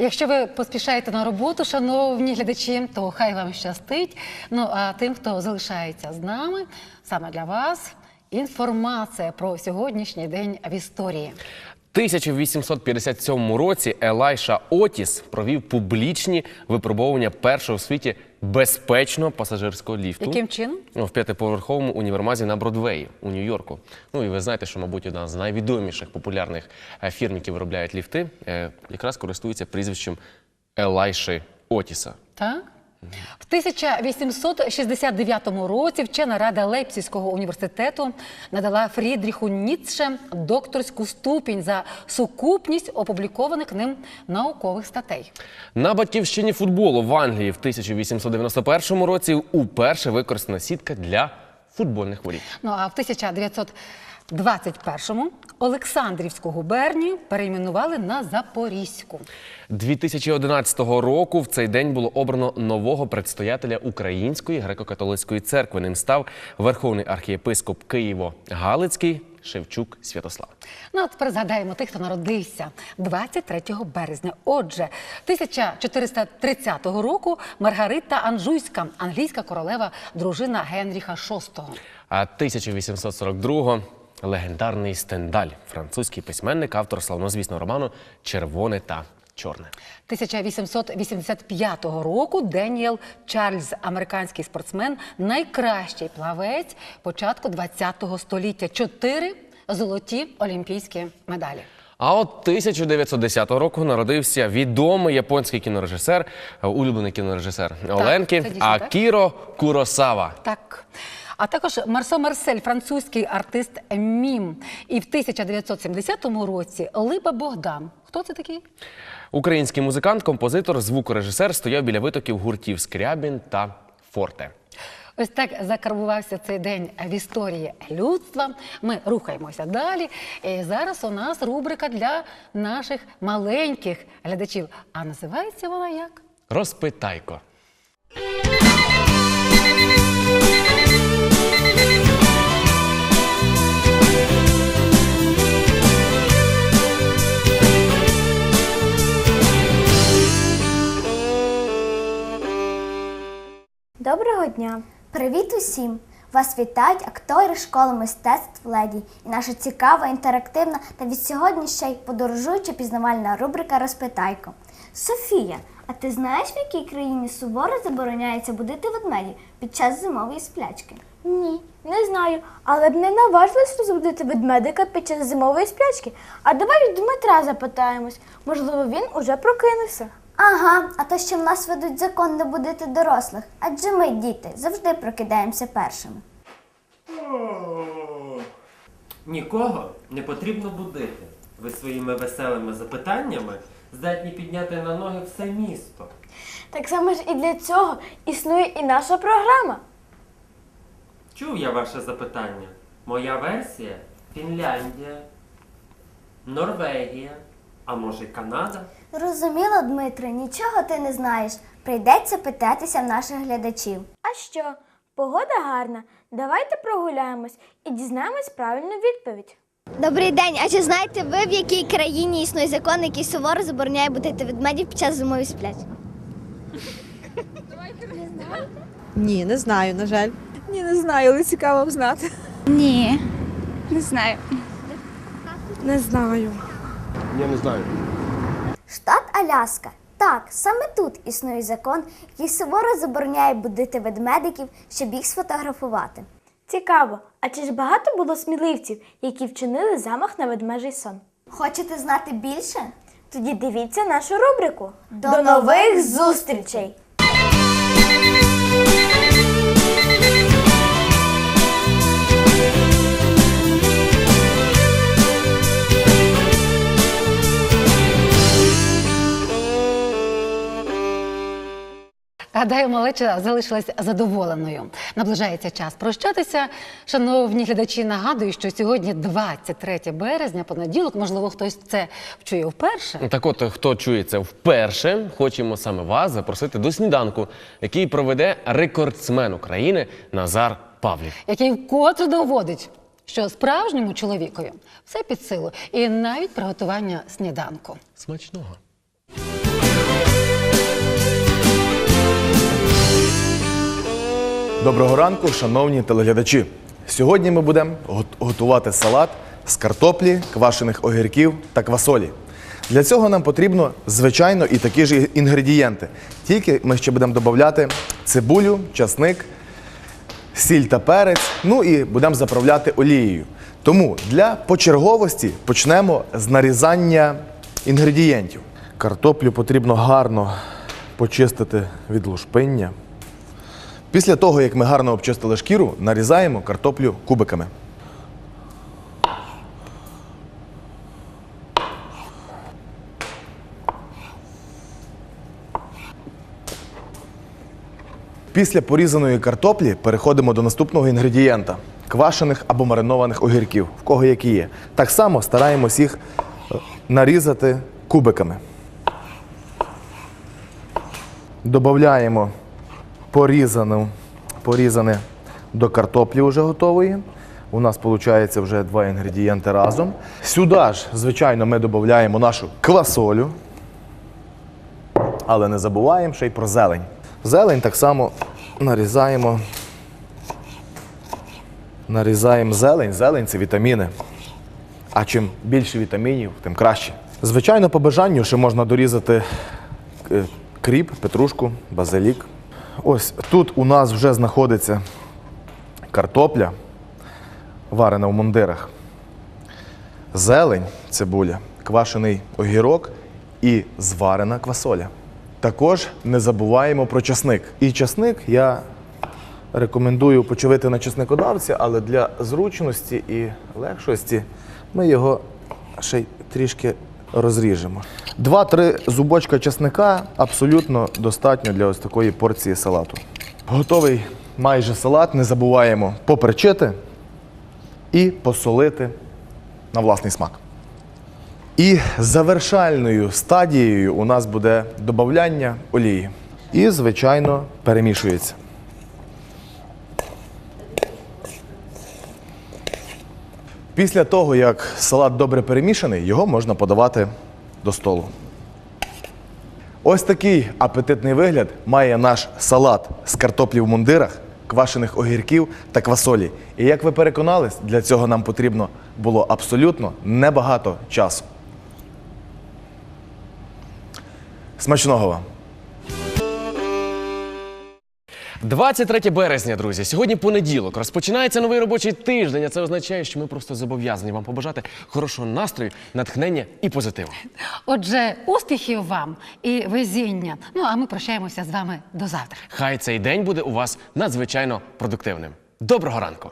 Якщо ви поспішаєте на роботу, шановні глядачі, то хай вам щастить. Ну а тим, хто залишається з нами, саме для вас інформація про сьогоднішній день в історії. 1857 році Елайша Отіс провів публічні випробовування першого в світі безпечного пасажирського ліфту. Яким чином? Ну, в п'ятиповерховому універмазі на Бродвеї у Нью-Йорку. Ну і ви знаєте, що, мабуть, одна з найвідоміших популярних е, фірм, які виробляють ліфти, е, якраз користується прізвищем Елайши Отіса. Так? В 1869 році вчена рада Лейпцизького університету надала Фрідріху Ніцше докторську ступінь за сукупність опублікованих ним наукових статей. На батьківщині футболу в Англії в 1891 році уперше використана сітка для футбольних воріт. Ну а в 1921-му Олександрівську губернію перейменували на Запорізьку. 2011 року в цей день було обрано нового предстоятеля Української греко-католицької церкви. Ним став верховний архієпископ Києво-Галицький Шевчук Святослав. Ну а тепер згадаємо тих, хто народився 23 березня. Отже, 1430 року Маргарита Анжуйська, англійська королева, дружина Генріха VI. А 1842-го легендарний Стендаль, французький письменник, автор славнозвісного роману Червоне та чорне. 1885 року Деніел Чарльз, американський спортсмен, найкращий плавець початку ХХ століття. Чотири золоті олімпійські медалі. А от 1910 року народився відомий японський кінорежисер, е, улюблений кінорежисер Оленки це дійсно так. Акіро Куросава. Так. А також Марсо Марсель, французький артист мім. І в 1970 році Либа Богдан. Хто це такий? Український музикант, композитор, звукорежисер стояв біля витоків гуртів Скрябін та Форте. Ось так закарбувався цей день в історії людства. Ми рухаємося далі. І зараз у нас рубрика для наших маленьких глядачів. А називається вона як? Розпитайко. Доброго дня! Привіт усім! Вас вітають актори школи мистецтв Леді і наша цікава, інтерактивна та від сьогодні ще й подорожуюча пізнавальна рубрика Розпитайко. Софія, а ти знаєш, в якій країні суворо забороняється будити ведмедів під час зимової сплячки? Ні, не знаю, але б не наважилась розбудити ведмедика під час зимової сплячки. А давай у Дмитра запитаємось. Можливо, він уже прокинувся. Ага, а то ще в нас ведуть закон не будити дорослих, адже ми, діти, завжди прокидаємося першими. Нікого не потрібно будити. Ви своїми веселими запитаннями здатні підняти на ноги все місто. Так само ж і для цього існує і наша програма. Чув я ваше запитання. Моя версія Фінляндія, Норвегія, а може й Канада. Зрозуміло, Дмитре, нічого ти не знаєш. Прийдеться питатися в наших глядачів. А що? Погода гарна. Давайте прогуляємось і дізнаємось правильну відповідь. Добрий день. А чи знаєте ви, в якій країні існує закон, який суворо забороняє будити ведмедів під час зимової сплячки? Ні, не знаю, на жаль. Ні, не знаю, але цікаво б знати. Ні, не знаю. Не знаю. Штат Аляска. Так, саме тут існує закон, який суворо забороняє будити ведмедиків, щоб їх сфотографувати. Цікаво, а чи ж багато було сміливців, які вчинили замах на ведмежий сон? Хочете знати більше? Тоді дивіться нашу рубрику. До нових зустрічей! Гадаю, малеча залишилась задоволеною. Наближається час прощатися. Шановні глядачі, нагадую, що сьогодні 23 березня, понеділок. Можливо, хтось це вчує вперше. Так от, хто чує це вперше, хочемо саме вас запросити до сніданку, який проведе рекордсмен України Назар Павлів. який вкотре доводить, що справжньому чоловікові все під силу, і навіть приготування сніданку. Смачного! Доброго ранку, шановні телеглядачі. Сьогодні ми будемо готувати салат з картоплі, квашених огірків та квасолі. Для цього нам потрібно, звичайно, і такі ж інгредієнти. Тільки ми ще будемо додати цибулю, часник, сіль та перець, ну і будемо заправляти олією. Тому для почерговості почнемо з нарізання інгредієнтів. Картоплю потрібно гарно почистити від лушпиння. Після того, як ми гарно обчистили шкіру, нарізаємо картоплю кубиками. Після порізаної картоплі переходимо до наступного інгредієнта квашених або маринованих огірків, в кого які є. Так само стараємось їх е, нарізати кубиками. Додаємо порізану, порізане до картоплі вже готової. У нас виходить вже два інгредієнти разом. Сюди ж, звичайно, ми додаємо нашу квасолю. Але не забуваємо ще й про зелень. Зелень так само нарізаємо. Нарізаємо зелень. Зелень це вітаміни. А чим більше вітамінів, тим краще. Звичайно, по бажанню ще можна дорізати е, кріп, петрушку, базилік. Ось тут у нас вже знаходиться картопля, варена в мундирах, зелень, цибуля, квашений огірок і зварена квасоля. Також не забуваємо про часник. І часник я рекомендую почавити на чесникодавці, але для зручності і легшості ми його ще й трішки розріжемо. Два-три зубочка чесника абсолютно достатньо для ось такої порції салату. Готовий майже салат. Не забуваємо поперчити і посолити на власний смак. І завершальною стадією у нас буде додавання олії. І, звичайно, перемішується. Після того, як салат добре перемішаний, його можна подавати до столу. Ось такий апетитний вигляд має наш салат з картоплі в мундирах, квашених огірків та квасолі. І як ви переконались, для цього нам потрібно було абсолютно небагато часу. Смачного вам! 23 березня, друзі. Сьогодні понеділок. Розпочинається новий робочий тиждень. А це означає, що ми просто зобов'язані вам побажати хорошого настрою, натхнення і позитиву. Отже, успіхів вам і везіння. Ну а ми прощаємося з вами до завтра. Хай цей день буде у вас надзвичайно продуктивним. Доброго ранку!